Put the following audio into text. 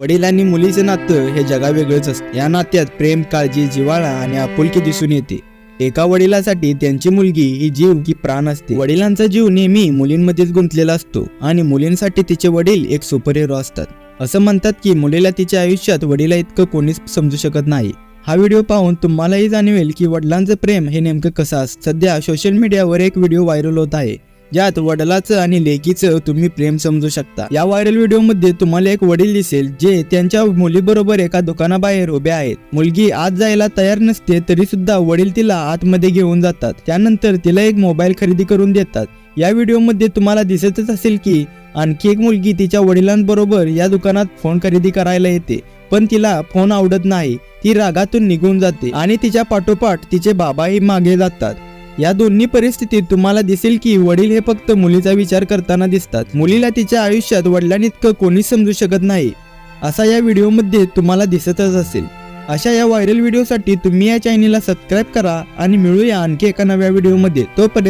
वडील आणि मुलीचं नातं हे जगावेगळंच असतं. या नात्यात प्रेम काळजी जिव्हाळा आणि आपुलकी दिसून येते. एका वडिलासाठी त्यांची मुलगी ही जीव की प्राण असते. वडिलांचा जीव नेहमी मुलींमध्येच गुंतलेला असतो आणि मुलींसाठी तिचे वडील एक सुपर हिरो असतात. असं म्हणतात की मुलीला तिच्या आयुष्यात वडिला इतकं कोणीच समजू शकत नाही. हा व्हिडिओ पाहून तुम्हालाही जाणवेल की वडिलांचं प्रेम हे नेमकं कसं असतं. सध्या सोशल मीडियावर एक व्हिडिओ व्हायरल होत आहे. ज्यात वडिलाचं आणि लेकीचं तुम्ही प्रेम समजू शकता. या व्हायरल व्हिडिओमध्ये तुम्हाला एक वडील दिसेल जे त्यांच्या मुलीबरोबर एका दुकानाबाहेर उभे आहेत. मुलगी आत जायला तयार नसते तरी सुद्धा वडील तिला आतमध्ये घेऊन जातात. त्यानंतर तिला एक मोबाईल खरेदी करून देतात. या व्हिडिओमध्ये तुम्हाला दिसतच असेल की आणखी एक मुलगी तिच्या वडिलांबरोबर या दुकानात फोन खरेदी करायला येते. पण तिला फोन आवडत नाही. ती रागातून निघून जाते आणि तिच्या पाठोपाठ तिचे बाबाही मागे जातात. या दोन्ही परिस्थितीत तुम्हाला दिसेल की वडील हे फक्त मुलीचा विचार करताना दिसतात. मुलीला तिच्या आयुष्यात वडिलांइतकं कोणीच समजू शकत नाही. असा या व्हिडिओमध्ये तुम्हाला दिसतच असेल. अशा या व्हायरल व्हिडिओसाठी तुम्ही या चॅनेलला सबस्क्राईब करा आणि मिळूया आणखी एका नव्या व्हिडिओमध्ये. तोपर्यंत